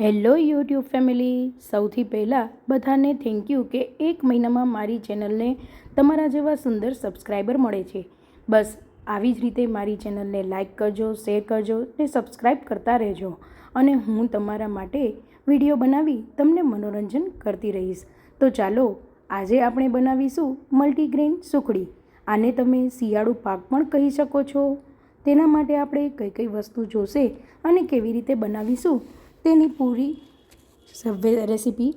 Hello YouTube family. સૌથી પહેલાં બધાને થેન્ક યુ કે એક મહિનામાં મારી ચેનલને તમારા જેવા સુંદર સબસ્ક્રાઈબર મળે છે. બસ, આવી જ રીતે મારી ચેનલને લાઇક કરજો, શેર કરજો ને સબસ્ક્રાઈબ કરતા રહેજો. અને હું તમારા માટે વીડિયો બનાવી તમને મનોરંજન કરતી રહીશ. તો ચાલો, આજે આપણે બનાવીશું મલ્ટીગ્રેન સુખડી. આને તમે શિયાળુ પાક પણ કહી શકો છો. તેના માટે આપણે કઈ કઈ વસ્તુ જોશે અને કેવી રીતે બનાવીશું તેની પૂરી રેસીપી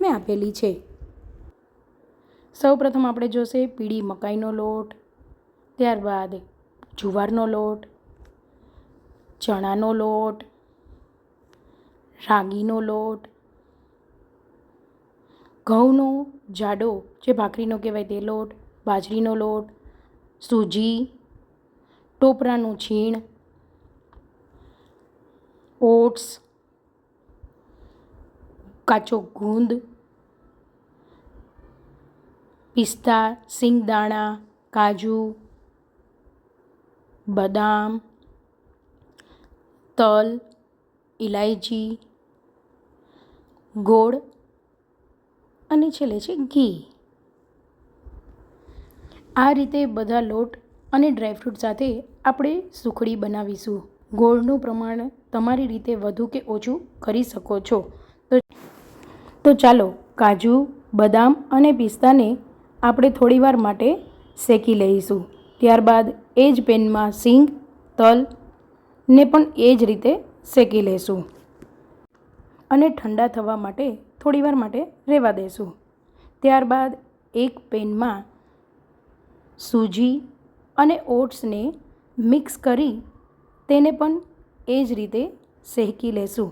મેં આપેલી છે. સૌપ્રથમ આપણે જોશે પીળી મકાઈનો લોટ, ત્યારબાદ જુવારનો લોટ, ચણાનો લોટ, રાગીનો લોટ, ઘઉંનો જાડો જે ભાખરીનો કહેવાય તે લોટ, બાજરીનો લોટ, સૂજી, ટોપરાનું છીણ, ઓટ્સ કાચો ગુંદ, પિસ્તા, સિંગદાણા, કાજુ, બદામ, તલ ઇલાયચી ગોળ અને છેલ્લે છે ઘી. આ રીતે બધા લોટ અને ડ્રાયફ્રૂટ સાથે આપણે સુખડી બનાવીશું. ગોળનું પ્રમાણ તમારી રીતે વધુ કે ઓછું કરી શકો છો. તો તો ચાલો કાજુ, બદામ અને પિસ્તાને આપણે થોડીવાર માટે શેકી લઈશું. ત્યારબાદ એ જ પેનમાં સિંગ, તલ ને પણ એ જ રીતે શેકી લઈશું અને ઠંડા થવા માટે થોડીવાર માટે રહેવા દઈશું ત્યારબાદ એક પેનમાં સૂજી અને ઓટ્સને મિક્સ કરી તેને પણ એ જ રીતે શેકી લેશું.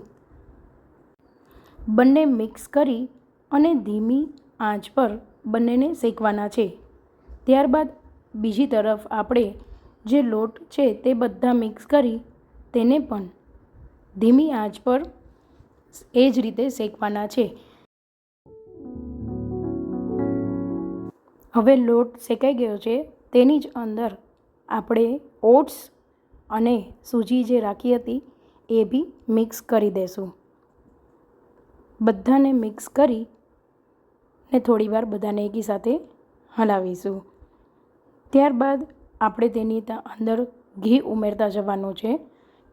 બંને મિક્સ કરી અને ધીમી આંચ પર બંનેને શેકવાના છે. ત્યારબાદ બીજી તરફ આપણે જે લોટ છે તે બધા મિક્સ કરી તેને પણ ધીમી આંચ પર એ જ રીતે શેકવાના છે. હવે લોટ શેકાઈ ગયો છે તેની જ અંદર આપણે ઓટ્સ અને સૂજી જે રાખી હતી એ બી મિક્સ કરી દેશું. બધાને મિક્સ કરી ને થોડીવાર બધાને એકી સાથે હલાવીશું. ત્યારબાદ આપણે તેની અંદર ઘી ઉમેરતા જવાનું છે.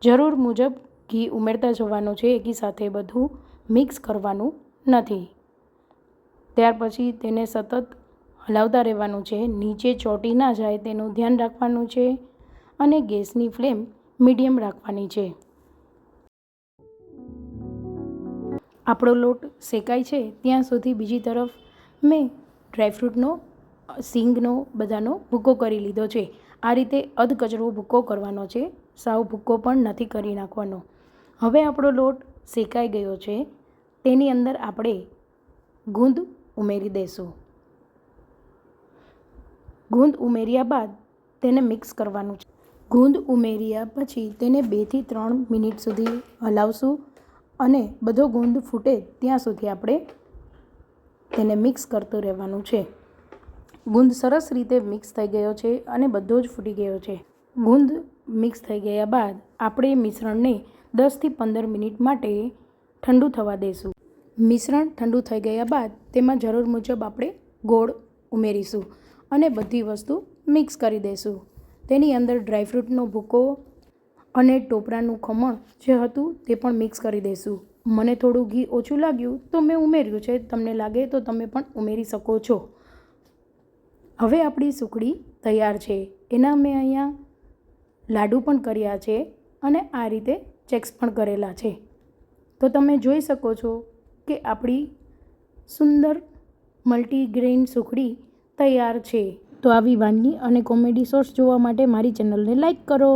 જરૂર મુજબ ઘી ઉમેરતા જવાનું છે, એકી સાથે બધું મિક્સ કરવાનું નથી. ત્યાર પછી તેને સતત હલાવતા રહેવાનું છે. નીચે ચોંટી ના જાય તેનું ધ્યાન રાખવાનું છે અને ગેસની ફ્લેમ મીડિયમ રાખવાની છે. આપણો લોટ શેકાય છે, ત્યાં સુધી બીજી તરફ મેં ડ્રાયફ્રૂટનો, સિંગનો બધાનો ભૂકો કરી લીધો છે. આ રીતે અધકચરો ભૂકો કરવાનો છે, સાવ ભૂકો પણ નથી કરી નાખવાનો. હવે આપણો લોટ શેકાઈ ગયો છે, તેની અંદર આપણે ગુંદ ઉમેરી દઈશું ગુંદ ઉમેર્યા બાદ તેને મિક્સ કરવાનું છે. ગુંદ ઉમેર્યા પછી તેને બેથી ત્રણ મિનિટ સુધી હલાવશું. અને બધો ગુંદ ફૂટે ત્યાં સુધી આપણે તેને મિક્સ કરતું રહેવાનું છે. ગુંદ સરસ રીતે મિક્સ થઈ ગયો છે અને બધો જ ફૂટી ગયો છે. ગુંદ મિક્સ થઈ ગયા બાદ આપણે મિશ્રણને દસથી પંદર મિનિટ માટે ઠંડુ થવા દઈશું મિશ્રણ ઠંડુ થઈ ગયા બાદ તેમાં જરૂર મુજબ આપણે ગોળ ઉમેરીશું અને બધી વસ્તુ મિક્સ કરી દઈશું તેની અંદર ડ્રાયફ્રૂટનો ભૂકો અને ટોપરાનું ખમણ જે હતું તે પણ મિક્સ કરી દઈશું. મને થોડું ઘી ઓછું લાગ્યું તો મેં ઉમેર્યું છે. તમને લાગે તો તમે પણ ઉમેરી શકો છો. હવે આપણી સુખડી તૈયાર છે. એના મેં અહીંયા લાડુ પણ કર્યા છે અને આ રીતે ચેક્સ પણ કરેલા છે. તો તમે જોઈ શકો છો કે આપણી સુંદર મલ્ટીગ્રેન સુખડી તૈયાર છે. તો આવી વાનગી અને કોમેડી શોર્ટ્સ જોવા માટે મારી ચેનલને લાઈક કરો.